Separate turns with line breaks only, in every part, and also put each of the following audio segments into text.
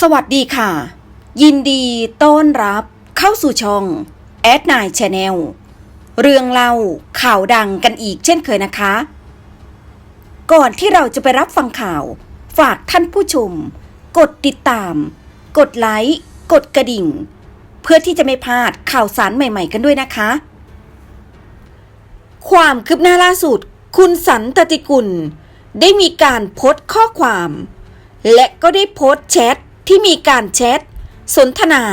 สวัสดีค่ะ ยินดีต้อนรับเข้าสู่ช่องแอดนายชาแนลเรื่องเล่าข่าวดังกันอีกเช่นเคยนะคะ ก่อนที่เราจะไปรับฟังข่าว ฝากท่านผู้ชม กดติดตาม กดไลค์ กดกระดิ่ง เพื่อที่จะไม่พลาดข่าวสารใหม่ๆกันด้วยนะคะ ความคืบหน้าล่าสุด คุณสันตติกุล ได้มีการโพสต์ข้อความและก็ได้โพสต์แชท ที่มีการแชทสนทนา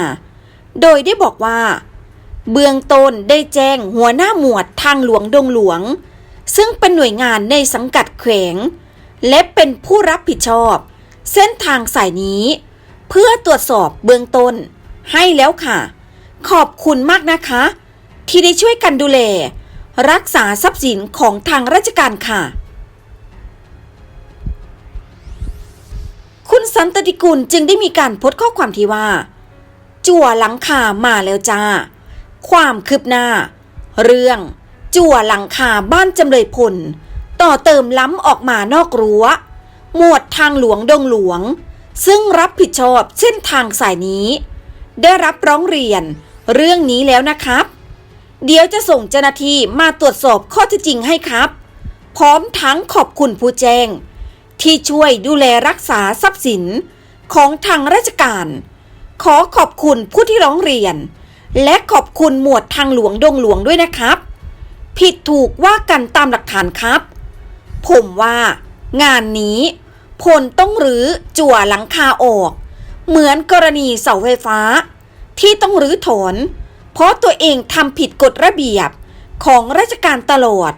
โดยได้บอกว่า เบื้องต้นได้แจ้งหัวหน้าหมวดทางหลวงดงหลวง ซึ่งเป็นหน่วยงานในสังกัดแขวง และเป็นผู้รับผิดชอบ เส้นทางสายนี้ เพื่อตรวจสอบเบื้องต้น ให้แล้วค่ะ ขอบคุณมากนะคะ ที่ได้ช่วยกันดูแล รักษาทรัพย์สินของทางราชการค่ะ สันตติกุลจึงได้มีการโพสต์ข้อความที่ว่า จั่วหลังคามาแล้วจ้า ความคืบหน้า เรื่อง จั่วหลังคาบ้านจำเลยพล ต่อเติมล้ำออกมานอกรั้ว หมวดทางหลวงดงหลวง ซึ่งรับผิดชอบเส้นทางสายนี้ ได้รับร้องเรียนเรื่องนี้แล้วนะครับ เดี๋ยวจะส่งเจ้าหน้าที่มาตรวจสอบข้อเท็จจริงให้ครับ พร้อมทั้งขอบคุณผู้แจ้ง ที่ช่วยดูแลรักษาทรัพย์สินของทางราชการ ขอขอบคุณผู้ที่ร้องเรียน และขอบคุณหมวดทางหลวงดงหลวงด้วยนะครับ ผิดถูกว่ากันตามหลักฐานครับ ผมว่างานนี้พลต้องรื้อจั่วหลังคาออก เหมือนกรณีเสาไฟฟ้า ที่ต้องรื้อถอน เพราะตัวเองทำผิดกฎระเบียบของราชการตลอด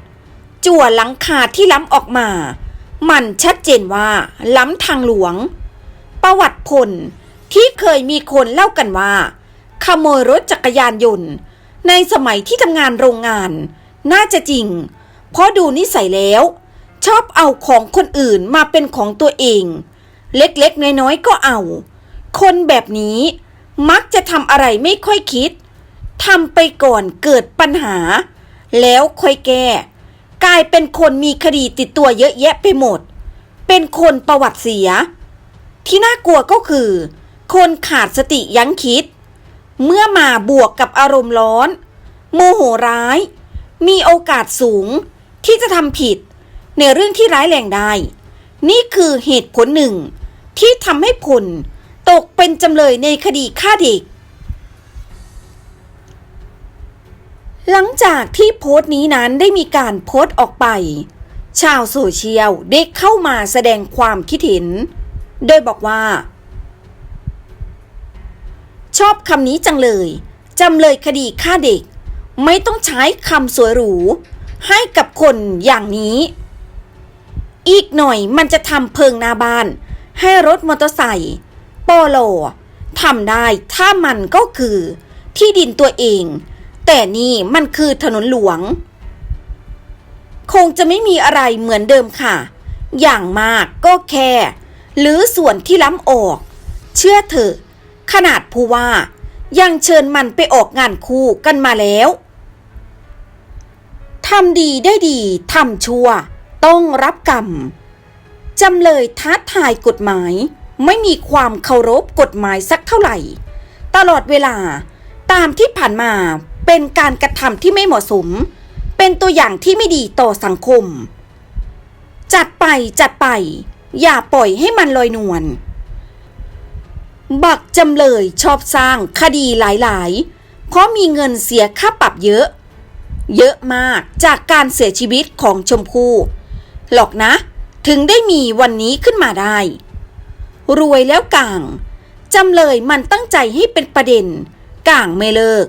จั่วหลังคาที่ล้ำออกมา มันชัดเจนว่าล้ำทางหลวง ประวัติพลที่เคยมีคนเล่ากันว่า ขโมยรถจักรยานยนต์ ในสมัยที่ทำงานโรงงาน น่าจะจริง เพราะดูนิสัยแล้ว ชอบเอาของคนอื่นมาเป็นของตัวเอง เล็กๆน้อยๆก็เอา คนแบบนี้มักจะทำอะไรไม่ค่อยคิดทำไปก่อนเกิดปัญหา แล้วค่อยแก้ กลายเป็นคนมีคดีติดตัวเยอะแยะไปหมด เป็นคนประวัติเสีย ที่น่ากลัวก็คือ คนขาดสติยั้งคิด เมื่อมาบวกกับอารมณ์ร้อน โมโหร้าย มีโอกาสสูงที่จะทำผิดในเรื่องที่ร้ายแรงได้ นี่คือเหตุผลหนึ่ง ที่ทำให้ผลตกเป็นจำเลยในคดีฆ่าเด็ก หลังจากที่โพสต์นี้นั้นได้มีการโพสต์ออกไป ชาวโซเชียลได้เข้ามาแสดงความคิดเห็น โดยบอกว่า ชอบคำนี้จังเลยจำเลยคดีฆ่าเด็ก ไม่ต้องใช้คำสวยหรู ให้กับคนอย่างนี้ อีกหน่อยมันจะทำเพิงนาบ้าน ให้รถมอเตอร์ไซค์ปอโลทำได้ถ้ามันก็คือ ที่ดินตัวเอง แต่นี่มันคือถนนหลวง คงจะไม่มีอะไรเหมือนเดิมค่ะ อย่างมากก็แค่ หรือส่วนที่ล้ำออก เชื่อเถอะ ขนาดผู้ว่า ยังเชิญมันไปออกงานคู่กันมาแล้วทำดีได้ดีทำชั่ว ต้องรับกรรมจำเลยท้าทายกฎหมาย ไม่มีความเคารพกฎหมายสักเท่าไหร่ ตลอดเวลาตามที่ผ่านมา เป็นการกระทำที่ไม่เหมาะสม เป็นตัวอย่างที่ไม่ดีต่อสังคม จัดไปจัดไป อย่าปล่อยให้มันลอยนวล บักจำเลยชอบสร้างคดีหลายๆ เพราะมีเงินเสียค่าปรับเยอะ เยอะมากจากการเสียชีวิตของชมพู่ หรอกนะ ถึงได้มีวันนี้ขึ้นมาได้ รวยแล้วก่างจำเลยมันตั้งใจให้เป็นประเด็นก่างไม่เลิก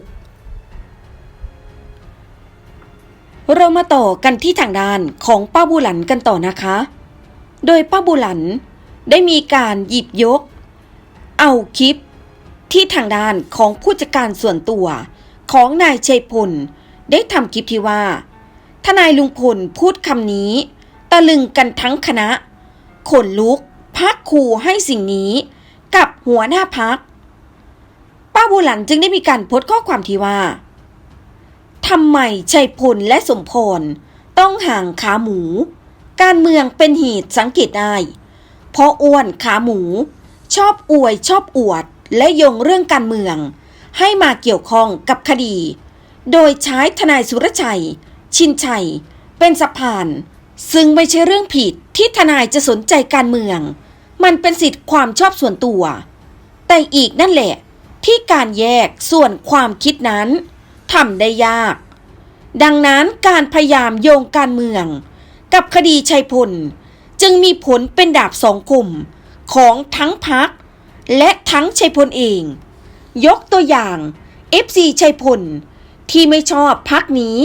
เรามาต่อกันที่ทางด้านของป้าบุหลันกันต่อนะคะ โดยป้าบุหลันได้มีการหยิบยก เอาคลิป ที่ทางด้านของผู้จัดการส่วนตัวของนายชัยพล ได้ทำคลิปที่ว่า ทนายลุงพลพูดคำนี้ ตะลึงกันทั้งคณะ ขนลุกพักครูให้สิ่งนี้ กับหัวหน้าพัก ป้าบุหลันจึงได้มีการโพสต์ข้อความที่ว่า ทำไมชัยพลและสมพร ต้องห่างขาหมู การเมืองเป็นเหตุสังเกตได้ เพราะอ้วนขาหมู ชอบอวยชอบอวด และโยงเรื่องการเมือง ให้มาเกี่ยวข้องกับคดี โดยใช้ทนายสุรชัย ชินชัย เป็นสะพาน ซึ่งไม่ใช่เรื่องผิดที่ทนายจะสนใจการเมือง มันเป็นสิทธิความชอบส่วนตัว แต่อีกนั่นแหละ ที่การแยกส่วนความคิดนั้น ทำได้ยาก ดังนั้นการพยายามโยงการเมือง กับคดีชัยพล จึงมีผลเป็นดาบสองคมของทั้งพักและทั้งชัยพลเอง ยกตัวอย่าง FC ชัยพล ที่ไม่ชอบพักนี้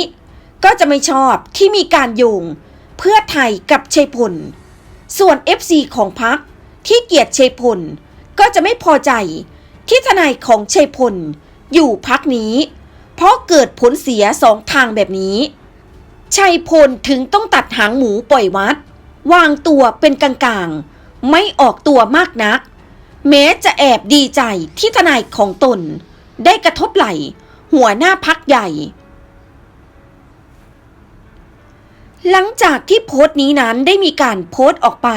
ก็จะไม่ชอบที่มีการโยงเพื่อไทยกับชัยพล ส่วน FC ของพักที่เกลียดชัยพล ก็จะไม่พอใจที่ทนายของชัยพล อยู่พักนี้ เพราะเกิดผลเสียสองทางแบบนี้ ชัยพลถึงต้องตัดหางหมูปล่อยวัด วางตัวเป็นกลางๆ ไม่ออกตัวมากนัก แม้จะแอบดีใจที่ทนายของตน ได้กระทบไหล หัวหน้าพักใหญ่ หลังจากที่โพสต์นี้นั้นได้มีการโพสต์ออกไป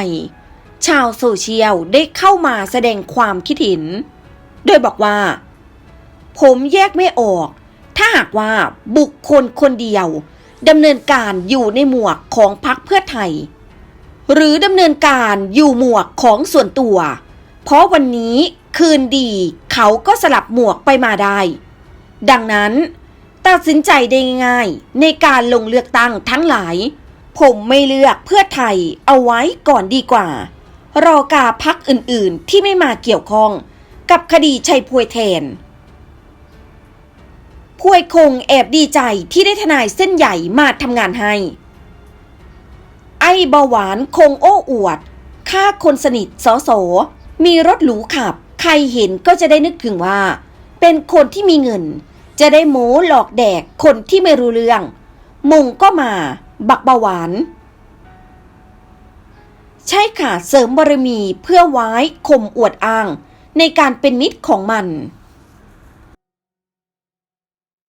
ชาวโซเชียลได้เข้ามาแสดงความคิดเห็น โดยบอกว่า ผมแยกไม่ออก ถ้าหากว่าบุคคลคนเดียวดำเนินการอยู่ในหมวกของพรรคเพื่อไทย หรือดำเนินการอยู่หมวกของส่วนตัว เพราะวันนี้คืนดีเขาก็สลับหมวกไปมาได้ ดังนั้น ตัดสินใจได้ง่ายในการลงเลือกตั้งทั้งหลาย ผมไม่เลือกเพื่อไทยเอาไว้ก่อนดีกว่า รอกาพักอื่นๆที่ไม่มาเกี่ยวข้อง กับคดีชัยพวยแทน พวยคงแอบดีใจที่ได้ทนายเส้นใหญ่มาทำงานให้ ไอ้เบาหวานคงโอ้อวดค่าคนสนิทสอสอมีรถหรูขับ ใครเห็นก็จะได้นึกถึงว่า เป็นคนที่มีเงิน จะได้โม้หลอกแดกคนที่ไม่รู้เรื่องมงก็มา บักเบาหวาน ใช่ค่ะเสริมบารมีเพื่อไว้ข่มอวดอ้าง ในการเป็นมิตรของมัน